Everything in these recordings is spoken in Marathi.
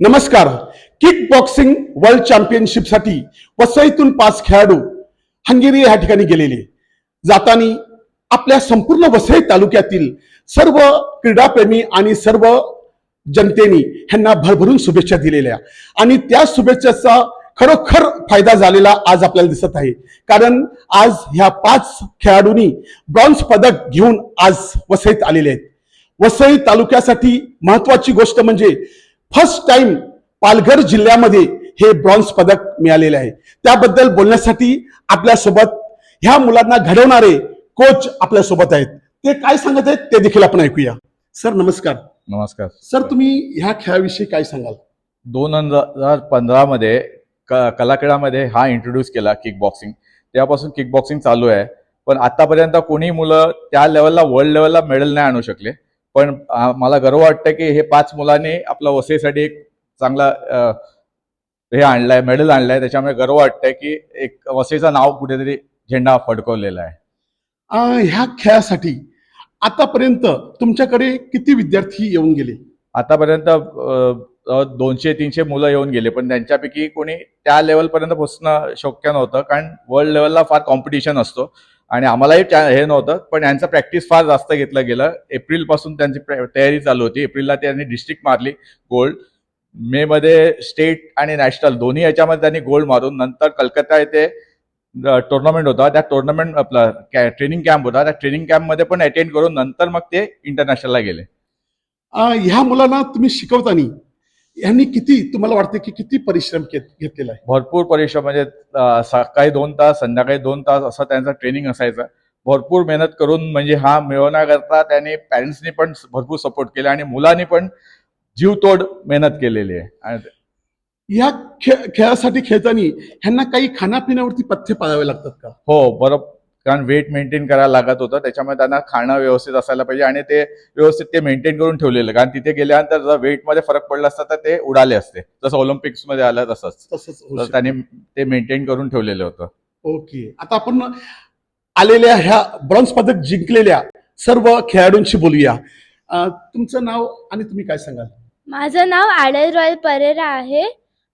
नमस्कार. किक बॉक्सिंग वर्ल्ड चॅम्पियनशिपसाठी वसईतून पाच खेळाडू हंगेरी या ठिकाणी गेलेले. जातानी आपल्या संपूर्ण वसई तालुक्यातील सर्व क्रीडाप्रेमी आणि सर्व जनतेने ह्यांना भरभरून शुभेच्छा दिलेल्या. आणि त्या शुभेच्छेचा खरोखर फायदा झालेला आज आपल्याला दिसत आहे. कारण आज ह्या पाच खेळाडूंनी ब्रॉन्झ पदक घेऊन आज वसईत आलेले आहेत. वसई तालुक्यासाठी महत्वाची गोष्ट म्हणजे फर्स्ट टाइम पालघर जिल्ह्यामध्ये हे ब्रॉन्झ पदक मिळालेले आहे. त्याबद्दल बोलण्यासाठी आपल्यासोबत ह्या मुलांना घडवणारे कोच आपल्यासोबत आहेत. ते काय सांगत आहेत ते देखील आपण ऐकूया. सर नमस्कार. नमस्कार. सर तुम्ही ह्या खेळाविषयी काय सांगाल? दोन हजार पंधरामध्ये क कलाक्रीडामध्ये हा इंट्रोड्यूस केला किक बॉक्सिंग तेव्हापासून किक बॉक्सिंग चालू आहे. पण आतापर्यंत कोणी मुलं त्या लेवलला वर्ल्ड लेवलला मेडल नाही आणू शकले. पण मला गर्व वाटतं की हे पाच मुलांनी आपल्या वसईसाठी एक चांगला हे आणलाय मेडल आणलाय. त्याच्यामुळे गर्व वाटतंय की एक वसईचं नाव कुठेतरी झेंडा फडकवलेला आहे. ह्या खेळासाठी आतापर्यंत तुमच्याकडे किती विद्यार्थी येऊन गेले? आतापर्यंत दोनशे तीनशे मुलं येऊन गेले पण त्यांच्यापैकी कोणी त्या लेवलपर्यंत पोहोचणं शक्य नव्हतं. कारण वर्ल्ड लेवलला फार कॉम्पिटिशन असतो. आणि आम्हालाही हे नव्हतं पण यांचं प्रॅक्टिस फार जास्त घेतलं गेलं. एप्रिलपासून त्यांची तयारी चालू होती. एप्रिलला त्यांनी डिस्ट्रिक्ट मारली गोल्ड मे मध्ये स्टेट आणि नॅशनल दोन्ही याच्यामध्ये त्यांनी गोल्ड मारून नंतर कलकत्ता येथे टुर्नामेंट होता. त्या टुर्नामेंट आपला ट्रेनिंग कॅम्प होता. त्या ट्रेनिंग कॅम्पमध्ये पण अटेंड करून नंतर मग ते इंटरनॅशनलला गेले. ह्या मुलांना तुम्ही शिकवताना यांनी किती तुम्हाला वाटते की किती परिश्रम घेत- घेतलेला आहे? भरपूर परिश्रम म्हणजे सकाळी दोन तास संध्याकाळी दोन तास असं त्यांचं ट्रेनिंग असायचं. भरपूर मेहनत करून म्हणजे हा मिळवण्याकरता त्यांनी पॅरेंट्सनी पण भरपूर सपोर्ट केला आणि मुलांनी पण जीवतोड मेहनत केलेली आहे. आणि या खेळासाठी खेळताना ह्यांना काही खाण्यापिण्यावरती पथ्य पाळावे लागतात का? हो बरोबर कारण वेट मेंटेन करायला लागत होतं. त्याच्यामुळे त्यांना खाणं व्यवस्थित असायला पाहिजे आणि ते व्यवस्थित ते मेंटेन करून ठेवलेलं. कारण तिथे गेल्यानंतर जर वेटमध्ये फरक पडला असता तर ते उडाले असते. जसं ऑलिम्पिक्समध्ये आलं तसंच. तसंच. त्यांनी ते मेंटेन करून ठेवलेलं होतं. ओके. आता आपण आलेल्या ह्या ब्रॉन्झ पदक जिंकलेल्या सर्व खेळाडूंशी बोलूया. तुमचं नाव आणि तुम्ही काय सांगाल? माझं नाव आडल रॉयल परेरा आहे.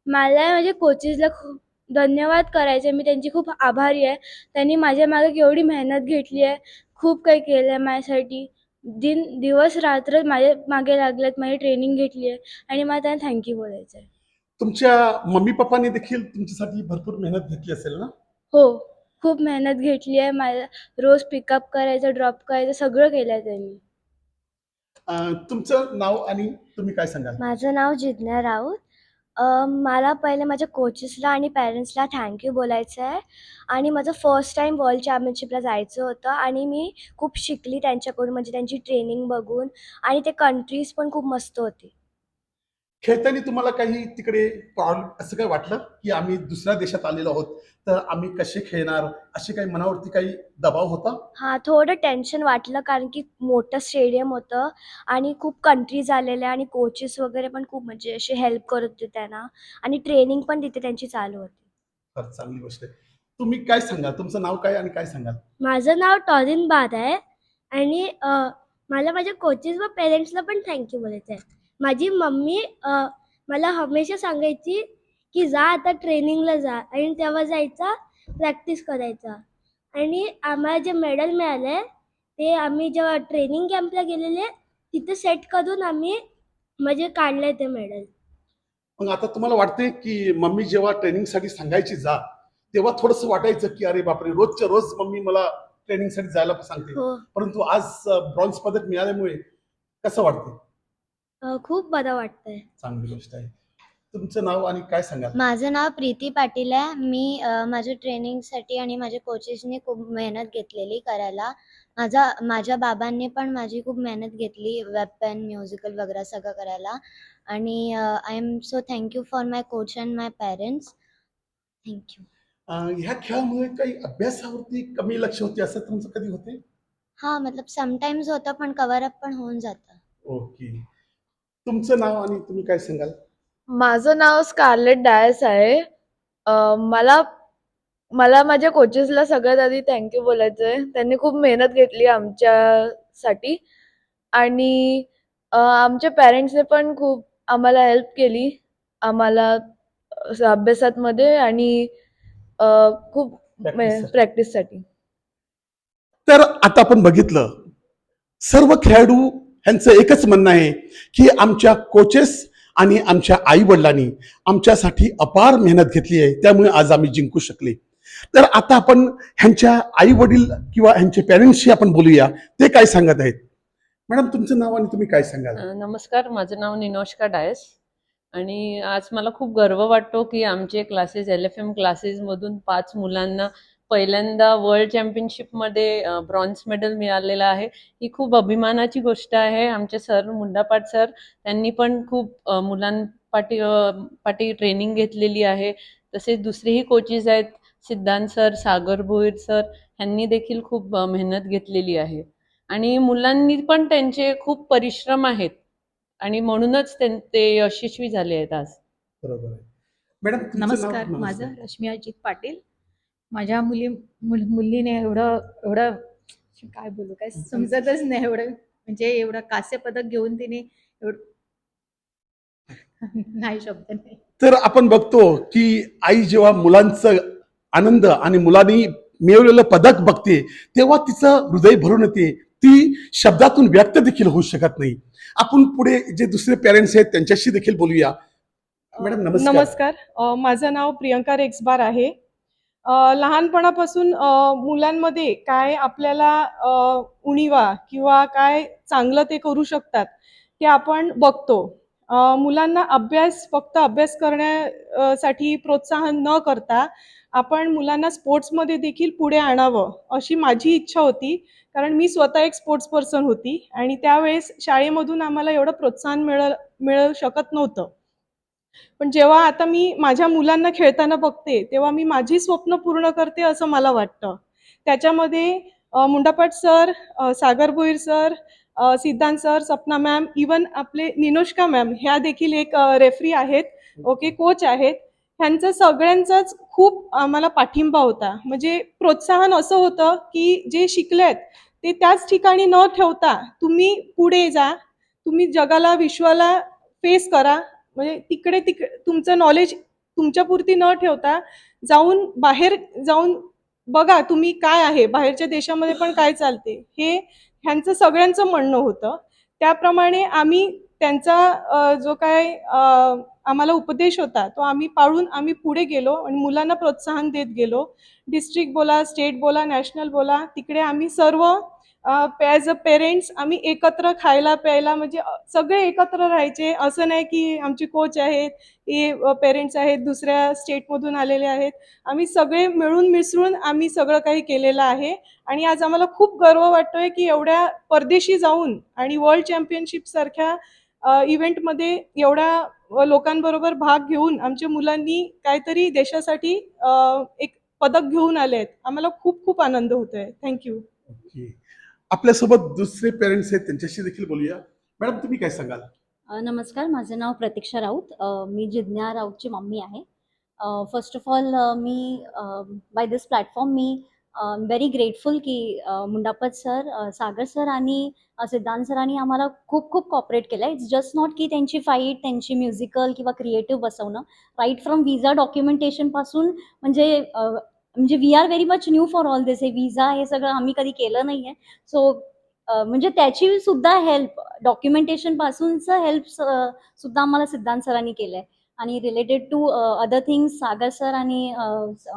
मला माझ्या कोचेसला खूप धन्यवाद करायचे. मी त्यांची खूप आभारी आहे. त्यांनी माझ्या मागे केवढी मेहनत घेतली आहे. खूप काही केलं आहे माझ्यासाठी. दिन दिवस रात्र माझ्या मागे लागलेत. माझी ट्रेनिंग घेतली आहे. आणि मला त्यांना थँक्यू बोलायचं आहे. तुमच्या मम्मी पप्पांनी देखील तुमच्यासाठी भरपूर मेहनत घेतली असेल ना? हो. खूप मेहनत घेतली आहे. मला रोज पिकअप करायचं ड्रॉप करायचं सगळं केलं आहे त्यांनी. अं, तुमचं नाव आणि तुम्ही काय सांगाल? माझं नाव जिज्ञा राऊत. मला पहिले माझ्या कोचेसला आणि पॅरेंट्सला थँक्यू बोलायचं आहे. आणि माझं फर्स्ट टाईम वर्ल्ड चॅम्पियनशिपला जायचं होतं आणि मी खूप शिकली त्यांच्याकडून म्हणजे त्यांची ट्रेनिंग बघून. आणि ते कंट्रीज पण खूप मस्त होती. खेळताना तुम्हाला काही तिकडे प्रॉब्लेम असं काय वाटलं की आम्ही दुसऱ्या देशात आलेलो आहोत? तर आम्ही कसे खेळणार? असे काही मनावरती काही दबाव होता? हां थोडं टेन्शन वाटलं कारण की मोठं स्टेडियम होतं आणि खूप कंट्रीज आलेल्या आणि कोचेस वगैरे पण खूप म्हणजे असे हेल्प करत होते त्यांना आणि ट्रेनिंग पण तिथे त्यांची चालू होती. फार चांगली गोष्ट आहे. तुम्ही काय सांगाल? तुमचं नाव काय आणि काय सांगाल? माझं नाव टॉरिन बाद आहे आणि अ, मला माझ्या कोचेस व पेरेंट्सला पण थँक्यू बोलायचं आहे माझी मम्मी मला हमेशा सांगायची की जा आता ट्रेनिंगला जा आणि तेव्हा जायचा प्रॅक्टिस करायचा. आणि आम्हाला जे मेडल मिळालं ते आम्ही जेव्हा ट्रेनिंग कॅम्पला गेलेले तिथे सेट करून आम्ही म्हणजे काढलं ते मेडल मग आता तुम्हाला वाटते की मम्मी जेव्हा ट्रेनिंगसाठी सांगायची जा तेव्हा थोडंसं वाटायचं की अरे बापरे रोजच्या रोज मम्मी मला ट्रेनिंगसाठी जायला सांगते. हो. परंतु आज ब्रॉन्झ पदक मिळाल्यामुळे कसं वाटते अ, खूप बरं वाटतंय. चांगली गोष्ट आहे. तुमचं नाव आणि काय सांगाल? माझं नाव प्रीती पाटील आहे. मी अ, माझ्या ट्रेनिंगसाठी आणि माझ्या कोचेसनी खूप मेहनत घेतलेली करायला. माझा माझ्या बाबांनी पण माझी खूप मेहनत घेतली वेपन म्युझिकल वगैरे सगळं करायला. आणि I am so thank you for my coach and my parents thank you um, ह्या खेळामुळे काही अभ्यासावरती कमी लक्ष होते असं तुमचं कधी होते? हां मतलब समटाईम्स होतं पण कवर अप पण होऊन जातं. ओके. तुमचं नाव आणि तुम्ही काय सांगाल? माझं नाव स्कारलेट डायस आहे. अ, मला मला माझ्या कोचेसला सगळ्यात आधी थँक्यू बोलायचं आहे त्यांनी खूप मेहनत घेतली आमच्यासाठी. आणि अ, आमच्या पॅरेंट्सने पण खूप आम्हाला हेल्प केली. आम्हाला असं अभ्यासामध्ये आणि अ, खूप Practice. प्रॅक्टिससाठी तर आता आपण बघितलं सर्व खेळाडू ह्यांचं एकच म्हणणं आहे की आमच्या कोचेस आणि आमच्या आई वडिलांनी आमच्यासाठी अपार मेहनत घेतली आहे. त्यामुळे आज आम्ही जिंकू शकले. तर आता आपण ह्यांच्या आई वडील किंवा ह्यांचे पॅरेंट्सशी आपण बोलूया. ते काय सांगत आहेत? मॅडम तुमचं नाव आणि तुम्ही काय सांगाल? नमस्कार. माझं नाव निनोष्का डायस. आणि आज मला खूप गर्व वाटतो की आमचे क्लासेस एल एफ एम क्लासेसमधून पाच मुलांना पहिल्यांदा वर्ल्ड चॅम्पियनशिपमध्ये ब्रॉन्झ मेडल मिळालेलं आहे. ही खूप अभिमानाची गोष्ट आहे. आमचे सर मुंडापाट सर त्यांनी पण खूप मुलांपाठी पाठी ट्रेनिंग घेतलेली आहे. तसेच दुसरेही कोचेस आहेत सिद्धांत सर सागर भोईर सर ह्यांनी देखील खूप मेहनत घेतलेली आहे. आणि मुलांनी पण त्यांचे खूप परिश्रम आहेत. आणि म्हणूनच त्यां- ते यशस्वी झाले आहेत आज. बरोबर आहे. मॅडम नमस्कार. माझं रश्मी अजित पाटील. माझ्या मुली मुल मुलीने एवढं एवढं काय बोलू काय समजतच नाही एवढं. म्हणजे एवढं कास्य पदक घेऊन तिने एवढं नाही शब्द नाही. तर आपण बघतो की आई जेव्हा मुलांचं आनंद आणि मुलांनी मिळवलेलं पदक बघते तेव्हा तिचं हृदय भरून येते. ती शब्दातून व्यक्त देखील होऊ शकत नाही. आपण पुढे जे दुसरे पेरेंट्स आहेत त्यांच्याशी देखील बोलूया. मॅडम नमस्कार. नमस्कार. अ, माझं नाव प्रियंका रेक्सबार आहे. लहानपणापासून मुलांमध्ये काय आपल्याला उणीवा किंवा काय चांगलं ते करू शकतात ते आपण बघतो. मुलांना अभ्यास फक्त अभ्यास करण्यासाठी प्रोत्साहन न करता आपण मुलांना स्पोर्ट्समध्ये देखील पुढे आणावं अशी माझी इच्छा होती. कारण मी स्वतः एक स्पोर्ट्स पर्सन होती आणि त्यावेळेस शाळेमधून आम्हाला एवढं प्रोत्साहन मिळ मिळू शकत नव्हतं. पण जेव्हा आता मी माझ्या मुलांना खेळताना बघते तेव्हा मी माझी स्वप्न पूर्ण करते असं मला वाटतं. त्याच्यामध्ये Mundapat Mundapat sir Sagar Bhoir sir Siddhant sir Sapna ma'am even आपले निनोष्का मॅम ह्या देखील एक रेफरी आहेत ओके कोच आहेत. ह्यांचं सगळ्यांचाच खूप आम्हाला पाठिंबा होता. म्हणजे प्रोत्साहन असं होतं की जे शिकलेत ते त्याच ठिकाणी न ठेवता तुम्ही पुढे जा तुम्ही जगाला विश्वाला फेस करा म्हणजे तिकडे तिकडे तुमचं नॉलेज तुमच्यापुरती न ठेवता जाऊन बाहेर जाऊन बघा तुम्ही काय आहे बाहेरच्या देशामध्ये पण काय चालते. हे ह्यांचं सगळ्यांचं म्हणणं होतं. त्याप्रमाणे आम्ही त्यांचा जो काय आम्हाला उपदेश होता तो आम्ही पाळून आम्ही पुढे गेलो आणि मुलांना प्रोत्साहन देत गेलो. डिस्ट्रिक्ट बोला स्टेट बोला नॅशनल बोला तिकडे आम्ही सर्व ॲज अ पेरेंट्स आम्ही एकत्र खायला प्यायला म्हणजे सगळे एकत्र राहायचे. असं नाही की आमचे कोच आहेत हे पेरेंट्स आहेत दुसऱ्या स्टेटमधून आलेले आहेत. आम्ही सगळे मिळून मिसळून आम्ही सगळं काही केलेलं आहे. आणि आज आम्हाला खूप गर्व वाटतोय की एवढ्या परदेशी जाऊन आणि वर्ल्ड चॅम्पियनशिप सारख्या इव्हेंटमध्ये एवढ्या लोकांबरोबर भाग घेऊन आमच्या मुलांनी काहीतरी देशासाठी एक पदक घेऊन आले आहेत आम्हाला खूप खूप आनंद होतोय. Thank you okay. आपल्यासोबत दुसरे पेरेंट्स आहेत त्यांच्याशी देखील बोलूया. मॅडम तुम्ही काय सांगाल? नमस्कार. माझं नाव प्रतीक्षा राऊत. मी जिज्ञा राऊतची मम्मी आहे. फर्स्ट ऑफ ऑल मी बाय दिस प्लॅटफॉर्म मी व्हेरी ग्रेटफुल की मुंडापत सर सागर सर आणि सिद्धांत सरांनी आम्हाला खूप खूप कॉपरेट केलं आहे इट्स जस्ट नॉट की त्यांची फाईट त्यांची म्युझिकल किंवा क्रिएटिव्ह बसवणं. राईट फ्रॉम विजा डॉक्युमेंटेशनपासून म्हणजे म्हणजे we are very much new for all this हे व्हिजा हे सगळं आम्ही कधी केलं नाही आहे सो म्हणजे त्याची सुद्धा हेल्प डॉक्युमेंटेशन पासूनचं हेल्प सुद्धा आम्हाला सिद्धांत सरांनी केलं आहे आणि related to other things Sagar sir आणि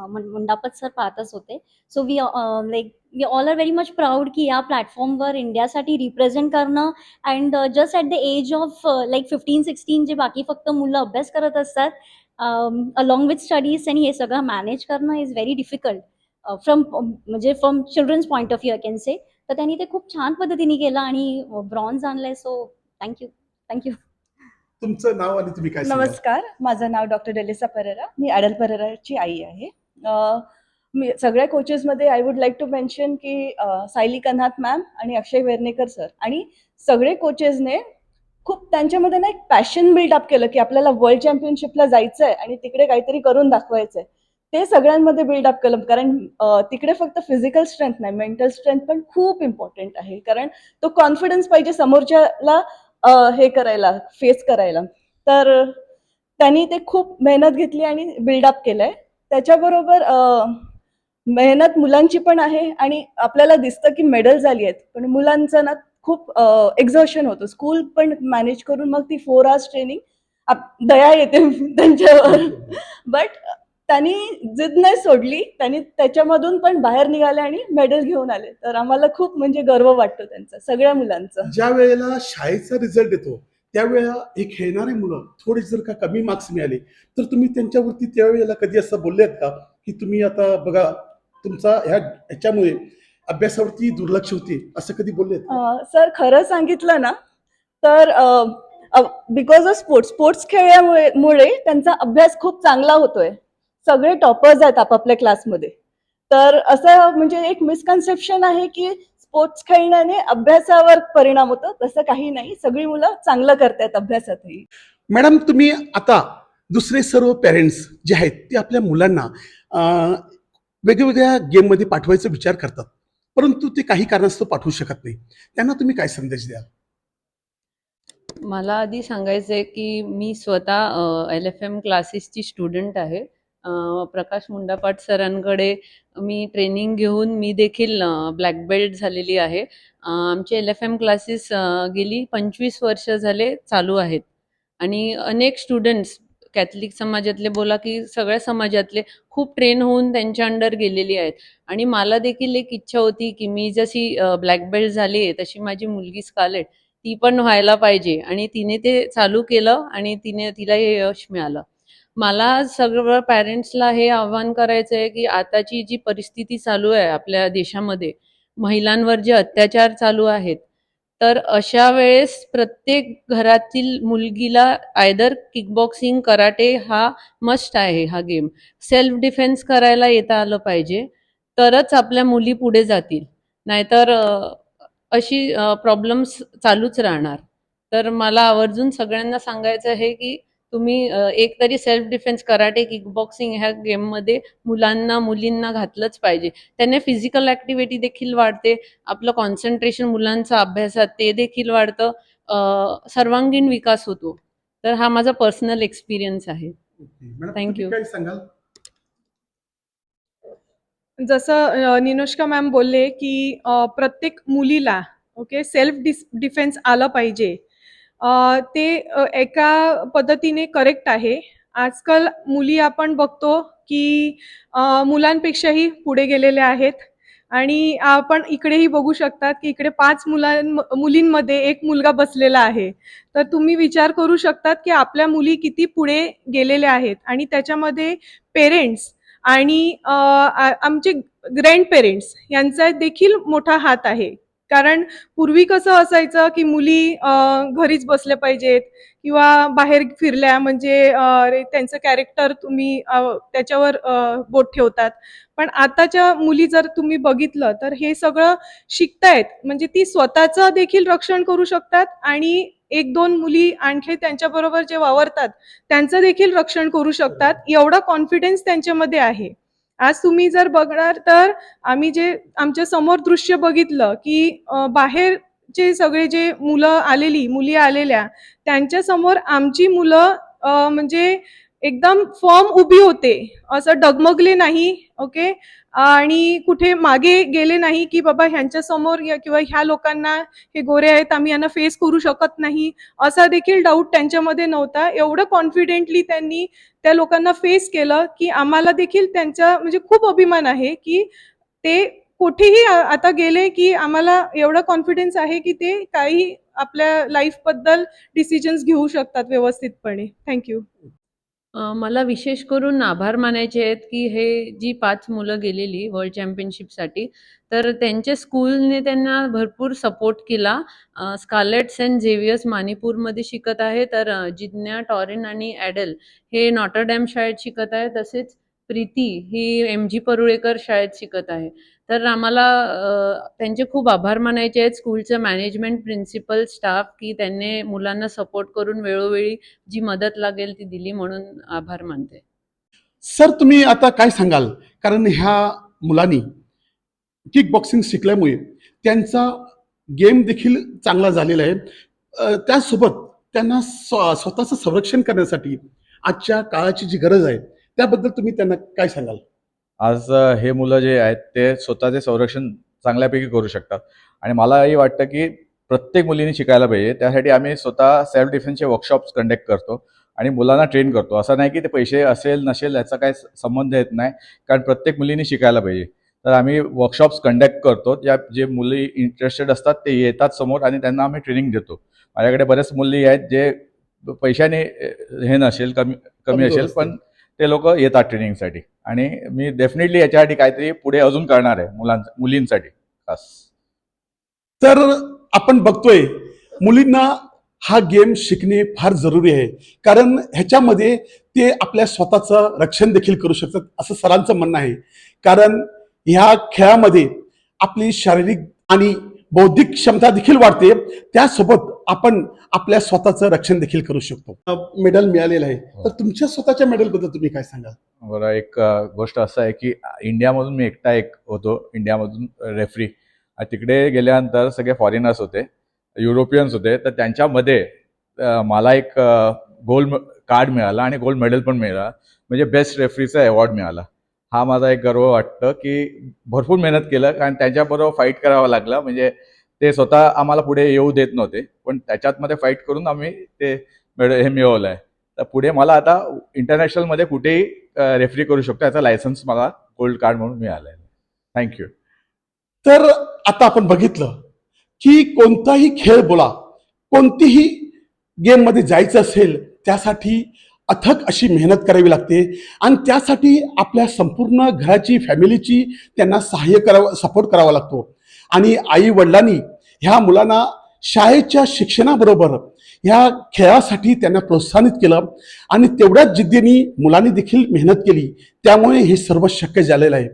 मुंडापत सर पाहतच होते. So we like we all are very much proud की या प्लॅटफॉर्मवर इंडियासाठी रिप्रेझेंट करणं and just at the age of like fifteen sixteen जे बाकी फक्त मुलं अभ्यास करत असतात अलॉंग विथ स्टडीज आणि हे सगळं मॅनेज करणं इज व्हेरी डिफिकल्ट फ्रॉम म्हणजे from children's point of view I can say तर त्यांनी ते खूप छान पद्धतीने केलं आणि ब्रॉन्झ आणलंय सो थँक्यू थँक्यू तुमचं नाव आणि तुम्ही काय नमस्कार. माझं नाव डॉक्टर डेलिसा परेरा. मी अडल परेराची आई आहे. अ, मी सगळ्या कोचेसमध्ये I would like to mention की अ, सायली कन्हात मॅम आणि अक्षय वेर्णेकर सर आणि सगळे कोचेसने खूप त्यांच्यामध्ये ना एक पॅशन बिल्डअप केलं की आपल्याला वर्ल्ड चॅम्पियनशिपला जायचं आहे आणि तिकडे काहीतरी करून दाखवायचं आहे ते सगळ्यांमध्ये बिल्डअप केलं. कारण तिकडे फक्त फिजिकल स्ट्रेंथ नाही मेंटल स्ट्रेंथ पण खूप इम्पॉर्टंट आहे. कारण तो कॉन्फिडन्स पाहिजे समोरच्याला हे करायला फेस करायला. तर त्यांनी ते खूप मेहनत घेतली आणि बिल्डअप केलंय. त्याच्याबरोबर मेहनत मुलांची पण आहे आणि आपल्याला दिसतं की मेडल झाली आहेत. पण मुलांचं ना खूप एक्झॉशन होतं. स्कूल पण मॅनेज करून मग ती फोर आवर्स ट्रेनिंग दया येते त्यांच्यावर. बट त्यांनी जिद नाही सोडली. त्यांनी त्याच्यामधून पण बाहेर निघाले आणि मेडल घेऊन आले. तर आम्हाला खूप म्हणजे गर्व वाटतो त्यांचा सगळ्या मुलांचा. ज्या वेळेला शाळेचा रिझल्ट येतो त्यावेळेला हे खेळणारे मुलं थोडी जर का कमी मार्क्स मिळाले तर तुम्ही त्यांच्यावरती त्यावेळेला कधी असं बोललेत का? की तुम्ही आता बघा तुमचा ह्या ह्याच्यामुळे अभ्यासावरती दुर्लक्ष होते असं कधी? अं, सर खरं सांगितलं ना तर बिकॉज ऑफ स्पोर्ट्स स्पोर्ट्स खेळल्यामुळे मुळे त्यांचा अभ्यास खूप चांगला होतोय. सगळे टॉपर्स आहेत आपापल्या क्लासमध्ये तर असं म्हणजे एक मिसकन्सेप्शन आहे की स्पोर्ट्स खेळण्याने अभ्यासावर परिणाम होतो तसं काही नाही. सगळी मुलं चांगलं करतायत अभ्यासातही. मॅडम तुम्ही आता दुसरे सर्व पेरेंट्स जे आहेत ते आपल्या मुलांना वेगवेगळ्या गेममध्ये पाठवायचा विचार करतात. परंतु ते काही कारणास्तव पाठवू शकत नाही. त्यांना तुम्ही काय संदेश द्याल? मला आधी सांगायचं आहे की मी स्वतः एल एफ एम क्लासेसची स्टुडंट आहे. प्रकाश मुंडापाट सरांकडे मी ट्रेनिंग घेऊन मी देखील ब्लॅक बेल्ट झालेली आहे. आमचे एल एफ एम क्लासेस गेली पंचवीस वर्ष झाले चालू आहेत. आणि अनेक स्टुडंट्स कॅथलिक समाजातले बोला की सगळ्या समाजातले खूप ट्रेन होऊन त्यांच्या अंडर गेलेली आहेत. आणि मला देखील एक इच्छा होती की मी जशी ब्लॅक बेल्ट झाली आहे तशी माझी मुलगी स्कारलेट ती पण व्हायला पाहिजे. आणि तिने ते चालू केलं आणि तिने तिला हे यश मिळालं. मला सगळं पॅरेंट्सला हे आव्हान करायचं आहे की आताची जी परिस्थिती चालू आहे आपल्या देशामध्ये महिलांवर जे अत्याचार चालू आहेत तर अशा वेळेस प्रत्येक घरातील मुलगीला आयदर किकबॉक्सिंग कराटे हा मस्ट आहे हा गेम सेल्फ डिफेन्स करायला येता आलं पाहिजे. तरच आपल्या मुली पुढे जातील. नाहीतर अशी प्रॉब्लेम्स चालूच राहणार. तर मला आवर्जून सगळ्यांना सांगायचं आहे की तुम्ही एक तरी सेल्फ डिफेन्स कराटे किकबॉक्सिंग ह्या गेममध्ये मुलांना मुलींना घातलंच पाहिजे. त्याने फिजिकल ॲक्टिव्हिटी देखील वाढते. आपलं कॉन्सन्ट्रेशन मुलांचा अभ्यासात ते देखील वाढतं. सर्वांगीण विकास होतो. तर हा माझा पर्सनल एक्सपिरियन्स आहे. मॅडम Thank तुम्ही you. काय सांगाल? जसं निनोष्का मॅम बोलले की प्रत्येक मुलीला ओके सेल्फ डिस डिफेन्स आलं पाहिजे. ते एका पद्धतीने करेक्ट आहे. आजकाल मुली आपण बघतो की मुलांपेक्षाही पुढे गेलेल्या आहेत. आणि आपण इकडेही बघू शकतात की इकडे पाच मुलां मुलींमध्ये एक मुलगा बसलेला आहे. तर तुम्ही विचार करू शकतात की आपल्या मुली किती पुढे गेलेल्या आहेत. आणि त्याच्यामध्ये पेरेंट्स आणि आमचे ग्रँड पेरेंट्स यांचा देखील मोठा हात आहे. कारण पूर्वी कसं असायचं की मुली घरीच बसल्या पाहिजेत किंवा बाहेर फिरल्या म्हणजे त्यांचं कॅरेक्टर तुम्ही त्याच्यावर बोट ठेवतात. पण आताच्या मुली जर तुम्ही बघितलं तर हे सगळं शिकतायत. म्हणजे ती स्वतःचं देखील रक्षण करू शकतात आणि एक दोन मुली आणखी त्यांच्याबरोबर जे वावरतात त्यांचं देखील रक्षण करू शकतात. एवढा कॉन्फिडन्स त्यांच्यामध्ये आहे. आज तुम्ही जर बघणार तर आम्ही जे आमच्यासमोर दृश्य बघितलं की बाहेरचे सगळे जे मुलं आलेली मुली आलेल्या त्यांच्यासमोर आमची मुलं म्हणजे एकदम फॉर्म उभी होते. असं डगमगले नाही ओके आणि कुठे मागे गेले नाही की बाबा ह्यांच्यासमोर या- किंवा ह्या लोकांना हे गोरे आहेत आम्ही यांना फेस करू शकत नाही. असा देखील डाऊट त्यांच्यामध्ये नव्हता. एवढं कॉन्फिडेंटली त्यांनी त्या लोकांना फेस केलं की आम्हाला देखील त्यांचा म्हणजे खूप अभिमान आहे की ते कुठेही आता गेले की आम्हाला एवढा कॉन्फिडन्स आहे की ते काही आपल्या लाईफबद्दल डिसिजन्स घेऊ शकतात व्यवस्थितपणे. थँक्यू मला विशेष करून आभार मानायचे आहेत की हे जी पाच मुलं गेलेली वर्ल्ड चॅम्पियनशिपसाठी तर त्यांच्या स्कूलने त्यांना भरपूर सपोर्ट केला. अ, स्कारलेट सेंट झेवियर्स मानिपूरमध्ये शिकत आहे तर जिज्ञा टॉरेन आणि ॲडल हे नॉटरडॅम शाळेत शिकत आहे तसेच प्रीती ही एम जी परुळेकर शाळेत शिकत आहे. तर आम्हाला त्यांचे खूप आभार मानायचे आहेत. स्कूलचं मॅनेजमेंट प्रिन्सिपल स्टाफ की त्यांनी मुलांना सपोर्ट करून वेळोवेळी जी मदत लागेल ती दिली म्हणून आभार मानते. सर तुम्ही आता काय सांगाल? कारण ह्या मुलांनी किक बॉक्सिंग शिकल्यामुळे त्यांचा गेम देखील चांगला झालेला आहे. त्यासोबत त्यांना स्व स्वतःचं संरक्षण करण्यासाठी आजच्या काळाची जी गरज आहे त्याबद्दल तुम्ही त्यांना काय सांगाल? आज हे मुलं जे आहेत ते स्वतःचे संरक्षण चांगल्यापैकी करू शकतात. आणि मलाही वाटतं की प्रत्येक मुलीने शिकायला पाहिजे. त्यासाठी आम्ही स्वतः सेल्फ डिफेन्सचे वर्कशॉप्स कंडक्ट करतो आणि मुलांना ट्रेन करतो. असं नाही की ते पैसे असेल नसेल याचा काही संबंध येत नाही. कारण प्रत्येक मुलीने शिकायला पाहिजे. तर आम्ही वर्कशॉप्स कंडक्ट करतो. या जे मुली इंटरेस्टेड असतात ते येतात समोर आणि त्यांना आम्ही ट्रेनिंग देतो. माझ्याकडे बरेच मुली आहेत जे पैशाने हे नसेल कमी कमी असेल. पण ते लोक येतात ट्रेनिंगसाठी आणि मी डेफिनेटली याच्यासाठी काहीतरी पुढे अजून करणार आहे मुलां मुलींसाठी. खास. तर आपण बघतोय मुलींना हा गेम शिकणे फार जरुरी आहे. कारण ह्याच्यामध्ये ते आपल्या स्वतःचं रक्षण देखील करू शकतात असं सरांचं म्हणणं आहे. कारण ह्या खेळामध्ये आपली शारीरिक आणि बौद्धिक क्षमता देखील वाढते त्यासोबत आपण आपल्या स्वतःचं रक्षण देखील करू शकतो. मेडल मिळालेलं आहे. तर तुमच्या स्वतःच्या मेडलबद्दल तुम्ही काय सांगाल? बरं एक गोष्ट असं आहे की इंडियामधून मी एकटा एक होतो. इंडियामधून रेफरी तिकडे गेल्यानंतर सगळे फॉरेनर्स होते. युरोपियन्स होते. तर त्यांच्यामध्ये मला एक गोल्ड कार्ड मिळाला आणि गोल्ड मेडल पण मिळाला. म्हणजे बेस्ट रेफरीचा अवॉर्ड मिळाला. हा माझा एक गर्व वाटतं की भरपूर मेहनत केलं कारण त्यांच्याबरोबर फाईट करावं लागलं. म्हणजे ते स्वतः आम्हाला पुढे येऊ देत नव्हते. पण त्याच्यातमध्ये फाईट करून आम्ही ते मेड हे मिळवलं आहे तर पुढे मला आता इंटरनॅशनलमध्ये कुठेही रेफरी करू शकतो. याचा लायसन्स मला गोल्ड कार्ड म्हणून मिळालं आहे थँक्यू तर आता आपण बघितलं की कोणताही खेळ बोला कोणतीही गेममध्ये जायचं असेल त्यासाठी अथक अशी मेहनत करावी लागते आणि त्यासाठी आपल्या संपूर्ण घराची फॅमिलीची त्यांना सहाय्य करावं सपोर्ट करावा लागतो. आणि आई वडिलांनी ह्या मुलांना शाळेच्या शिक्षणाबरोबर ह्या खेळासाठी त्यांना प्रोत्साहित केलं आणि तेवढ्याच जिद्दीने मुलांनी देखील मेहनत केली. त्यामुळे हे सर्व शक्य झालेलं आहे.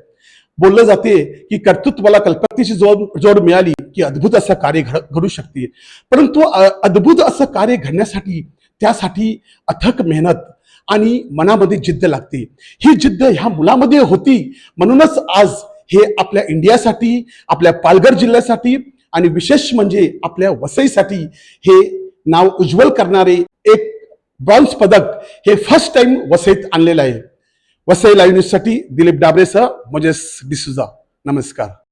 बोललं जाते की कर्तृत्वाला कल्पनेची जोड जोड मिळाली की अद्भुत असं कार्य घड घडू शकते. परंतु अद्भुत असं कार्य घडण्यासाठी त्यासाठी अथक मेहनत आणि मनामध्ये जिद्द लागते. ही जिद्द ह्या मुलामध्ये होती. म्हणूनच आज हे आपल्या इंडियासाठी आपल्या पालघर जिल्ह्यासाठी आणि विशेष म्हणजे आपल्या वसईसाठी हे नाव उज्ज्वल करणारे एक ब्रॉन्झ पदक हे फर्स्ट टाइम वसईत आणलेलं आहे. वसई लाईव्ह न्यूजसाठी दिलीप डाबरेसह मजेस डिसुजा. नमस्कार.